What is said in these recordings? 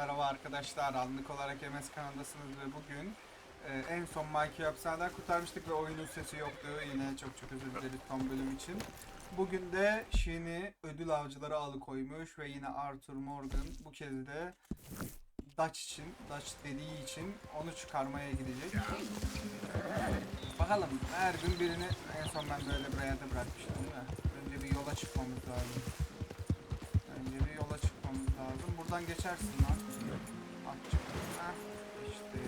merhaba arkadaşlar. Anlık olarak MS kanalındasınız ve bugün e, en son Mikey hapishaneden kurtarmıştık ve oyunun sesi yoktu. Yine çok çok özür dileriz son bölüm için. Bugün de Shin'i ödül avcıları alıkoymuş ve yine Arthur Morgan bu kez de Dutch için, Dutch dediği için onu çıkarmaya gidecek. Bakalım her gün birini en son ben böyle bir yerde bırakmıştım da. Önce bir yola çıkmamız lazım. Önce bir yola çıkmamız lazım. Buradan geçersin lan. Heh, işte.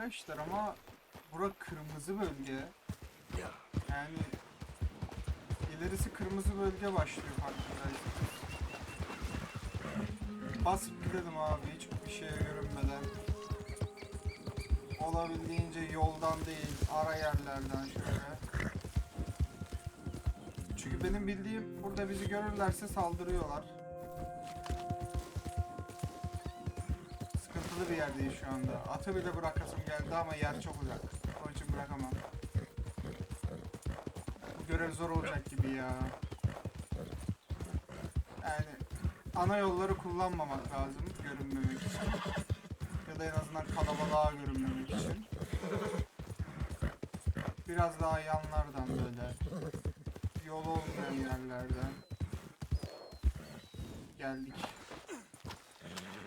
Arkadaşlar ama bura kırmızı bölge. Yani ilerisi kırmızı bölge başlıyor farkındaysanız. Basıp gidelim abi hiçbir şeye görünmeden. Olabildiğince yoldan değil, ara yerlerden şöyle. Çünkü benim bildiğim burada bizi görürlerse saldırıyorlar. Sıkıntılı bir yerdeyiz şu anda. Atı bile bırakasım geldi ama yer çok uzak. Onun için bırakamam. Görev zor olacak gibi ya. Yani ana yolları kullanmamak lazım görünmemek için. Ya da en azından kalabalığa görünmemek için. Biraz daha yanlardan böyle. Yol olmayan yerlerden. Geldik.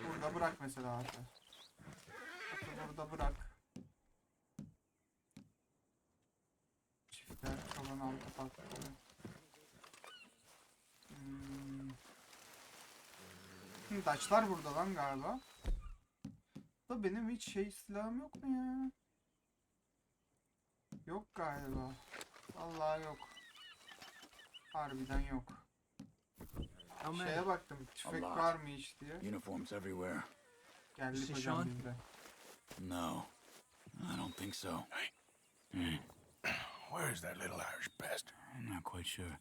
Burada bırak mesela. Atı burada bırak. Çiftler çoban altı patladı. Hmm. Hı, Daçlar burada lan galiba. Da benim hiç şey silahım yok mu ya? Yok galiba. Vallahi yok. Harbiden yok. Şeye baktım tüfek var mı hiç diye. Uniforms everywhere. Geldik hocam Sean? biz de. No, I don't think so. Where is that little Irish bastard? I'm not quite sure.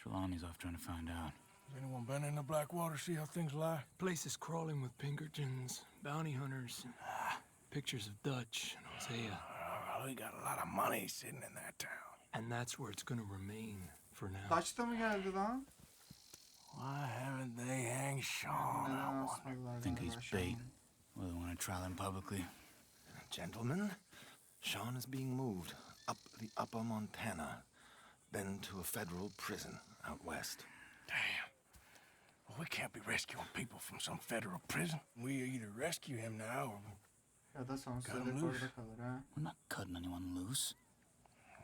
Trelawney's off trying to find out. Has anyone been in the Blackwater, see how things lie? Place is crawling with Pinkertons, bounty hunters, and pictures of Dutch and Hosea. Uh, we got a lot of money sitting in that town. And that's where it's gonna remain for now. Taç da mı geldi lan? Why haven't they hanged Sean? I Neden wonder. asmadılar Think he's şu an? bait. Well, they want to trial him publicly. Gentlemen, Sean is being moved up the upper Montana, then to a federal prison out west. Damn. Well, we can't be rescuing people from some federal prison. We either rescue him now or, Ya da sonsuza Got him loose. kalır ha. We're not cutting anyone loose.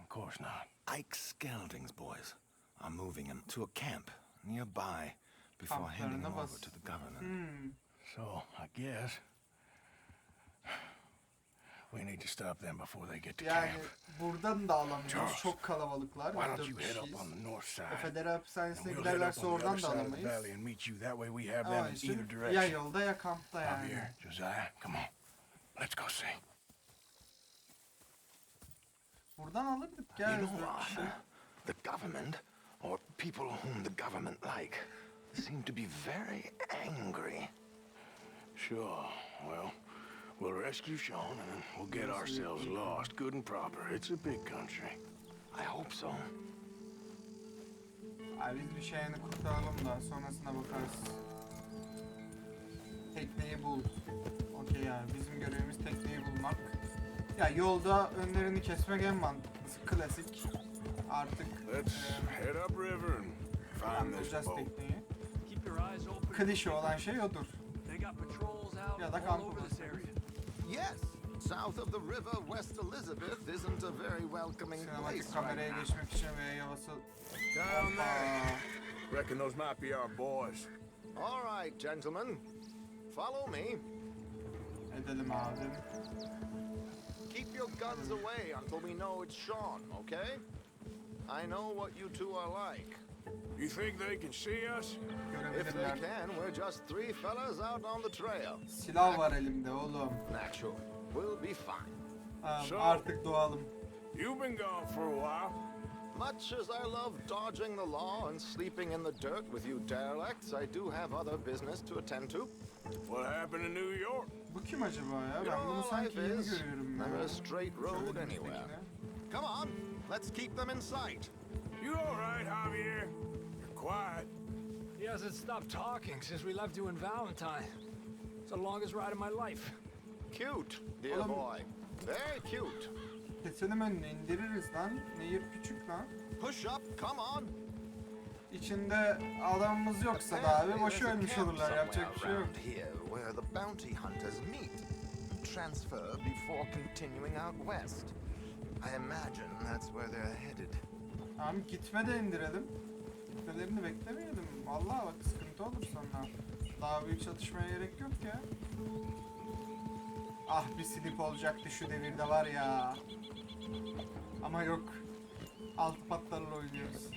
of course not. Ike Skelding's boys are moving him to a camp nearby before handing him Kamplarına over bas. to the government. Hmm. So, I guess we need to stop them before they get to Yani camp. buradan da alamıyoruz. Charles, Çok kalabalıklar. Why don't Dört you head up kişiyiz. on the north side? E, Federal hapishanesine And we'll head up giderlerse on the oradan other da side of the alamayız. valley and meet you. That way we have Ama them in işte either ya direction. yolda ya kampta yani. here, Josiah. Come on. Let's go see. Buradan alırdık You gel. know dört kişi. The government, or people whom the government like, seem to be very angry. Sure. Well, we'll rescue Sean and we'll get ourselves lost good and proper. It's a big country. I hope so. Abi biz bir şeyini kurtaralım da sonrasına bakarız. Tekneyi bul. Okey abi bizim görevimiz tekneyi bulmak. Ya yolda önlerini kesmek en mantıklısı. Klasik. Artık Let's e, head upriver and find this boat. tekneyi. Keep your eyes open. Klişe olan şey odur. They got patrols out Ya da all this area. Yes, south of the river, West Elizabeth isn't a very welcoming place Sinematik right geçmek için ve yavası... Down there. Reckon those might be our boys. All right, gentlemen, follow me. edelim abim. Keep your guns away until we know it's Sean, okay? I know what you two are like. You think they can see us? If they can, we're just three fellas out on the trail. Silah var elimde oğlum. Natural. We'll be fine. Tamam, So- artık doğalım. You've been gone for a while. Much as I love dodging the law and sleeping in the dirt with you derelicts, I do have other business to attend to. What happened in New York? Bu kim acaba ya? You Ben know, bunu sanki life yeni is görüyorum ya. never a straight road anywhere. Come on, let's keep them in sight. You all right, Javier? You're quiet. He hasn't stopped talking since we left you in Valentine. It's the longest ride of my life. Cute, dear Oğlum- boy. Very cute. Keselim önüne indiririz lan. Nehir küçük lan. Push up, come on. İçinde adamımız yoksa da abi Apparently boşu there's a ölmüş camp olurlar. Yapacak bir şey yok. somewhere around Here where the bounty hunters meet and transfer before continuing out west. I. Tamam gitme de indirelim. Gitmelerini beklemeyelim. Vallahi bak sıkıntı olur sonra. Daha büyük çatışmaya gerek yok ya. Ah bir slip olacaktı şu devirde var ya. Ama yok. Altı patlarla oynuyoruz.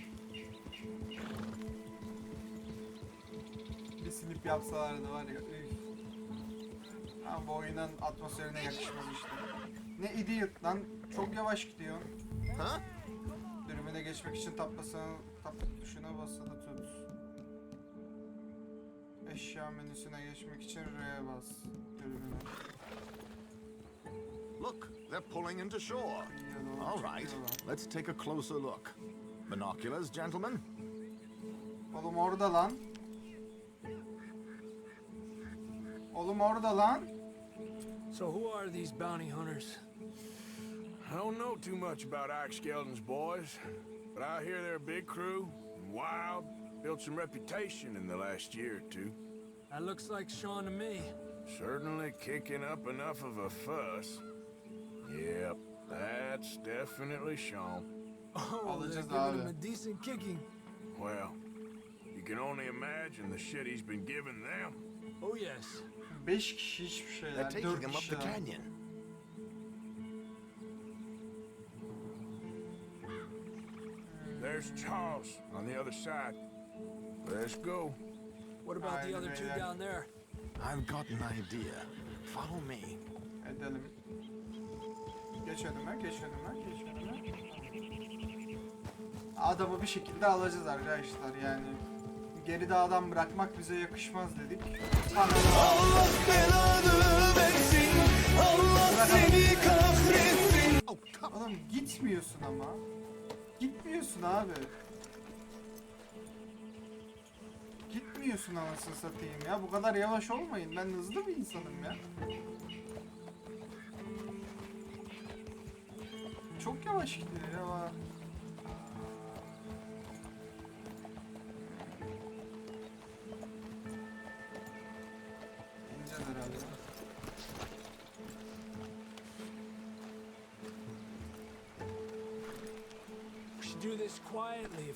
Bir slip yapsalardı var ya. Üf. Ama bu oyunun atmosferine yakışmamıştı. Ne idiot lan. Çok yavaş gidiyor. Huh? Dürbüne geçmek için tap basana, tap tuşuna basılı tut. Eşya menüsüne geçmek için R'ye bas. Dürbüne. Look, they're pulling into shore. All right, let's take a closer look. Binoculars, gentlemen? Oğlum orada lan. Oğlum orada lan. So who are these bounty hunters? I don't know too much about Ike Skeldon's boys, but I hear they're a big crew, and wild, built some reputation in the last year or two. That looks like Sean to me. Certainly kicking up enough of a fuss. Yep, that's definitely Sean. Oh, they're Alacağız giving him a decent kicking. Well, you can only imagine the shit he's been giving them. Oh yes. 5 kişi hiçbir They're şeyler. taking him up the lan. canyon. There's Charles on the other side. Let's go. What about the Aynen other two öyle. down there? I've got an idea. Follow me. Edelim. Geç önüme, geç önüme, geç önüme. Adamı bir şekilde alacağız arkadaşlar yani. Geride adam bırakmak bize yakışmaz dedik. Allah belanı versin. Allah seni kahretsin. Oğlum gitmiyorsun ama. Gitmiyorsun abi. Gitmiyorsun anasını satayım ya. Bu kadar yavaş olmayın. Ben hızlı bir insanım ya. Çok yavaş gidiyor ya.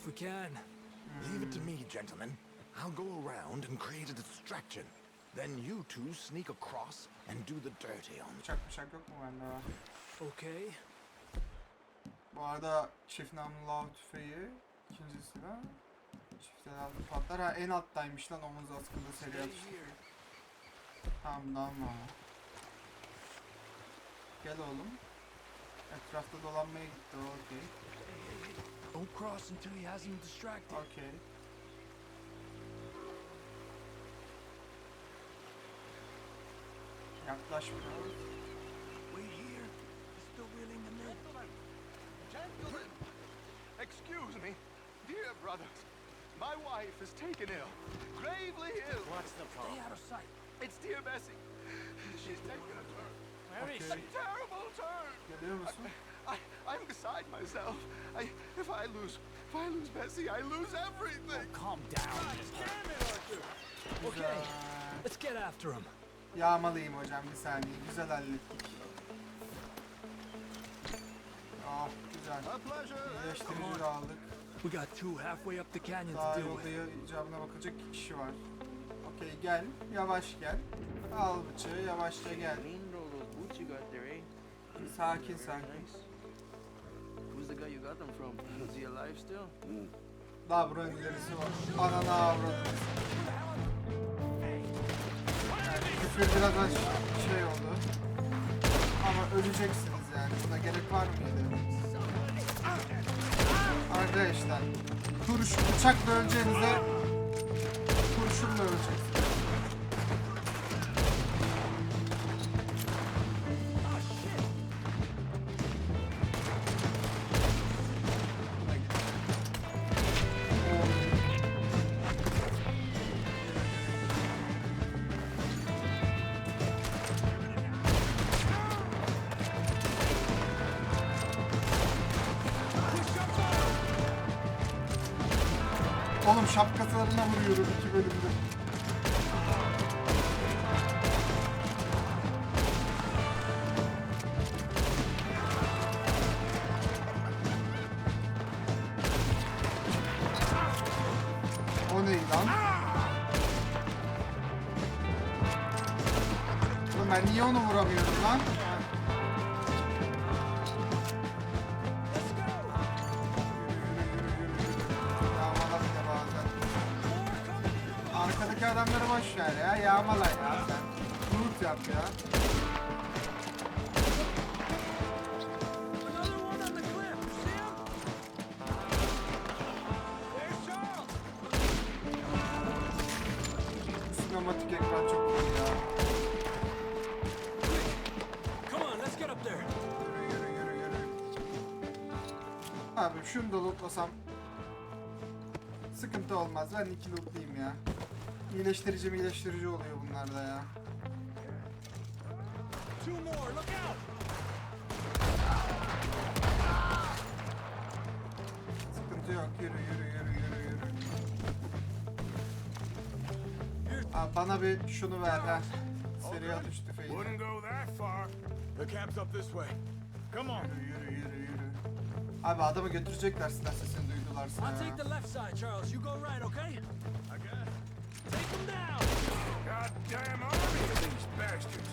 We can. Leave it to me, gentlemen. I'll go around and create a distraction. Then you two sneak across and do the dirty on Bıçak bıçak yok mu bende var? Okay. Bu arada çift namlu lav tüfeği ikinci silah. Çift elazlı patlar. Ha en alttaymış lan omuz askıda seri atış. Tamam ama. Gel oğlum. Etrafta dolanmaya gitti o okey. Don't cross until he has him distracted. Okey. Yaklaş biraz. Wait here. He's still wheeling the mill. Gentlemen, excuse me. Dear brothers, my wife is taken ill. Gravely ill. What's the Stay out of sight. It's dear Bessie. She's taken a turn. Okey. A terrible turn. Geliyor musun? I, I'm beside myself. I, if I lose, if I lose Bessie, I lose everything. Calm down. Güzel. Let's get after him. Yağmalıyım hocam bir saniye. Güzel hallettik. Ah güzel. A pleasure. İyileştirici de aldık. We got two halfway up the canyon Daha to deal yolda with. icabına bakacak iki kişi var. Okey gel. Yavaş gel. Al bıçağı yavaşça gel. Sakin sakin. Guy you got them from? Is he alive still? Daha buranın ilerisi var. Anana avradını. Yani küfür biraz az şey oldu. Ama öleceksiniz yani. Buna gerek var mıydı? Arkadaşlar kuruş bıçakla öleceğinize kurşunla öleceksiniz. Oğlum şapkalarına vuruyorum iki bölümde. O ne lan? Oğlum ben niye onu vuramıyorum lan? Ekran çok iyi ya. Come on, let's get up there. Yürü yürü yürü yürü. Abi şunu da lootlasam sıkıntı olmaz. Ben iki lootlayayım ya. İyileştirici iyileştirici oluyor bunlarda ya. Two more, look out! Bana bir şunu ver ha. Seri atış tüfeği. Wouldn't go that far. The camp's up this way. Come on. Yürü yürü yürü yürü. Abi adamı götürecekler silah sesini duydularsa I'll take the left side, Charles. You go right, okay? I got. Take them down! Goddamn army of these bastards.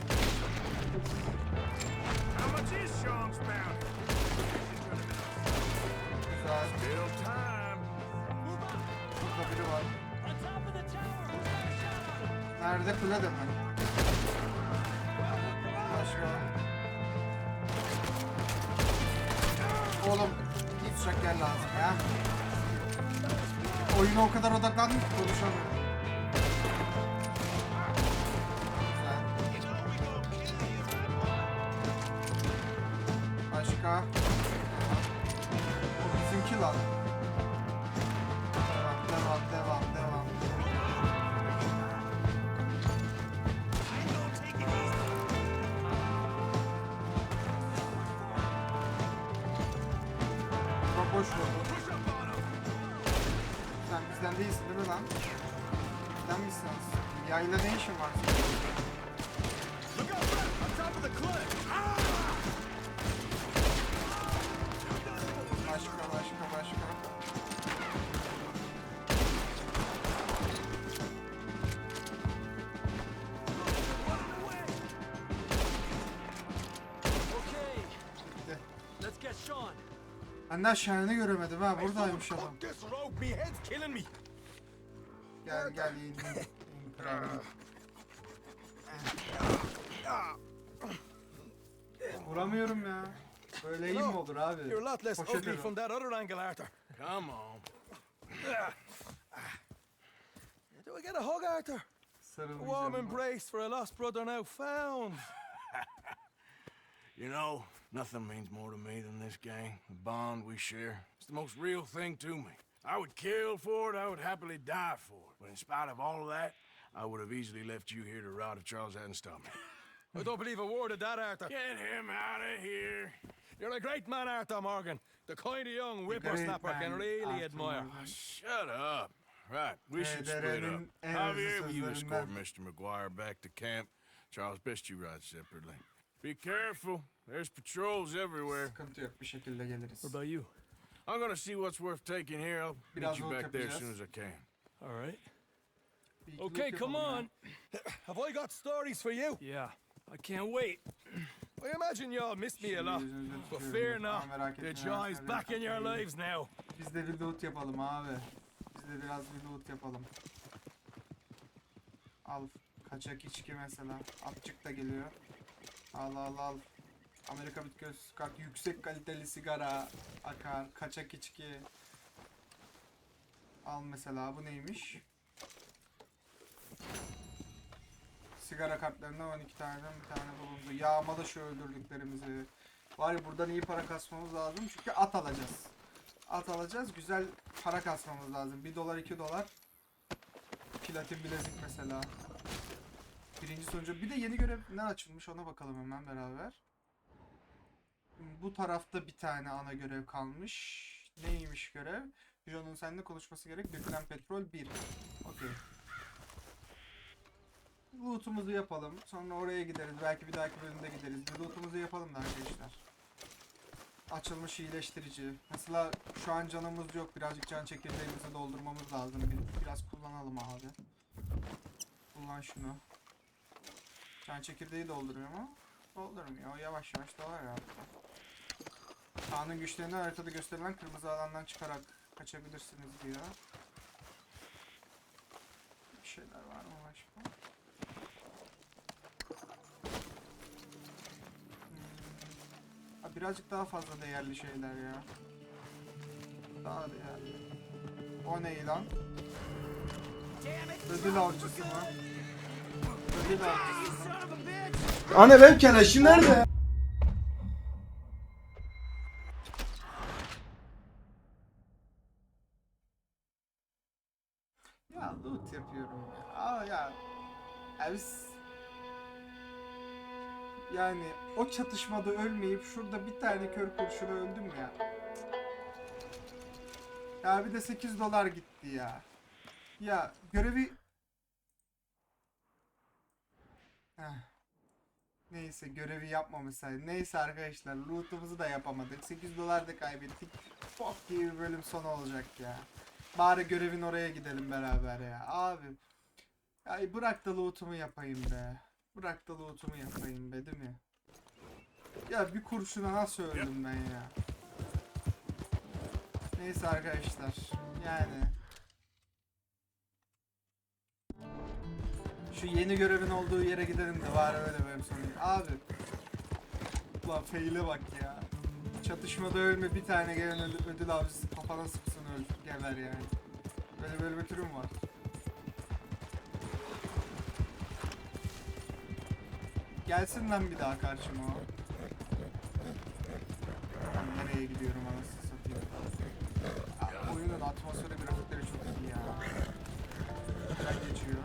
How much is Sean's bounty? Güzel. Still time. Move up! Burada biri var. On top of the tower! Nerede kulede mi? Başka. Oğlum hiç şeker lazım ya. Oyuna o kadar odaklandım ki konuşamıyorum. Bizden misin aslında? Yayla ne işin var senin? Başka başka başka. Okay, Gitti. let's get Sean. Ben de aşağını göremedim ha buradaymış adam. Gel. Vuramıyorum ya. Böyle iyi mi olur abi? You're a lot less Poşet ugly from that other angle, Arthur. Come on. Do I get a hug, Arthur? A warm embrace for a lost brother now found. You know, nothing means more to me than this gang, the bond we share. It's the most real thing to me. I would kill for it, I would happily die for it. But in spite of all of that, I would have easily left you here to rot if Charles hadn't stopped me. I don't believe a word of that, Arthur. Get him out of here. You're a great man, Arthur Morgan. The kind of young whippersnapper I can really admire. Morgan. Ah, shut up. Right, we should split up. Edere'nin en Javier, hızlı will you escort Mr. McGuire back to camp? Charles, best you ride separately. Be careful. There's patrols everywhere. Sıkıntı yok bir şekilde geliriz. What about you? I'm gonna see what's worth taking here. I'll meet Biraz you back there as yapacağız. soon as I can. All right. Bir Okay, come yapalım ya. on. Have I got stories for you? Yeah, I can't wait. I imagine y'all missed me a lot. Yüzünüzü But tutuyorum. fear not, merak the etme, joy's back in your lives now. Biz de bir loot yapalım abi. Biz de biraz bir loot yapalım. Al. Kaçak içki mesela. Atçık da geliyor. Al al al. Amerika Bit Göz Kart yüksek kaliteli sigara akar, kaçak içki. Al mesela bu neymiş? Sigara kartlarından 12 taneden bir tane bulundu. Yağmalı şu öldürdüklerimizi. Var ya buradan iyi para kasmamız lazım çünkü at alacağız. At alacağız güzel para kasmamız lazım. 1 dolar 2 dolar. Platin bilezik mesela. Birinci sonucu. Bir de yeni görev ne açılmış ona bakalım hemen beraber. Bu tarafta bir tane ana görev kalmış. Neymiş görev? John'un seninle konuşması gerek. Dökülen petrol 1. Okey. Loot'umuzu yapalım. Sonra oraya gideriz. Belki bir dahaki bölümde gideriz. Bir loot'umuzu yapalım da arkadaşlar. Açılmış iyileştirici. Mesela şu an canımız yok. Birazcık can çekirdeğimizi doldurmamız lazım. Bir, biraz kullanalım abi. Kullan şunu. Can çekirdeği dolduruyor mu? Doldurmuyor. Yavaş yavaş dolar ya. Kaan'ın güçlerini haritada gösterilen kırmızı alandan çıkarak kaçabilirsiniz diyor. Bir şeyler var mı başka? Hmm. Birazcık daha fazla değerli şeyler ya. Daha değerli. O ne lan? Ödül avcısı mı? Ödül avcısı mı? Ana web keleşi nerede? Yani o çatışmada ölmeyip şurada bir tane kör kurşuna öldüm ya. Ya bir de 8 dolar gitti ya. Ya görevi... Heh. Neyse görevi yapmamışsaydı. Neyse arkadaşlar loot'umuzu da yapamadık. 8 dolar da kaybettik. Bok gibi bölüm sonu olacak ya. Bari görevin oraya gidelim beraber ya. Abi. Ya bırak da loot'umu yapayım be. Bırak da loot'umu yapayım be değil mi? Ya bir kurşuna nasıl öldüm ben ya? Neyse arkadaşlar. Yani. Şu yeni görevin olduğu yere gidelim de var öyle benim sonum. Abi. Ulan fail'e bak ya. Çatışmada ölme bir tane gelen ödül, avcısı kafana sıksın öl geber yani. Böyle böyle bir türüm var. Gelsin lan bir daha karşıma o. Ben nereye gidiyorum anasını satayım. Ya, oyunun atmosferi grafikleri çok iyi ya. Güzel geçiyor.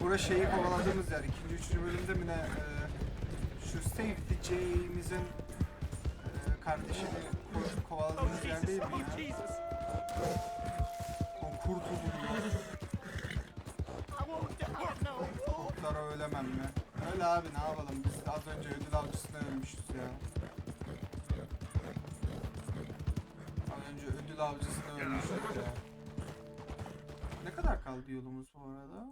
Bura şeyi kovaladığımız yer. ikinci, üçüncü bölümde mi ne? e, şu Safety J'imizin e, kardeşini ko- kovaladığımız yer değil mi ya? O kurtu buluyor. Kurtlara ölemem mi? Öyle abi ne yapalım biz az önce ödül avcısına ölmüşüz ya. Az önce ödül avcısına ölmüşüz ya. Ne kadar kaldı yolumuz bu arada?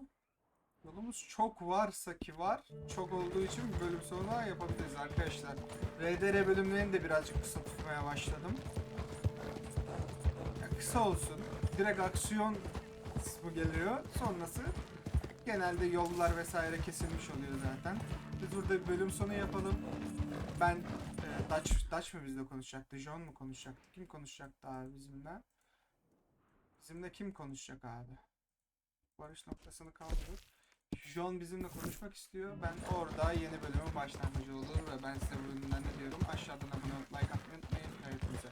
Yolumuz çok varsa ki var. Çok olduğu için bölüm sonra yapabiliriz arkadaşlar. RDR bölümlerini de birazcık kısa tutmaya başladım. Ya kısa olsun. Direkt aksiyon kısmı geliyor. Sonrası genelde yollar vesaire kesilmiş oluyor zaten. Biz burada bir bölüm sonu yapalım. Ben e, Dutch, Dutch mı bizle konuşacaktı? John mu konuşacaktı? Kim konuşacaktı abi bizimle? Bizimle kim konuşacak abi? Barış noktasını kaldırıp John bizimle konuşmak istiyor. Ben orada yeni bölümün başlangıcı olur ve ben size bölümden ne diyorum? Aşağıdan abone olup like atmayı unutmayın. Hayatınıza.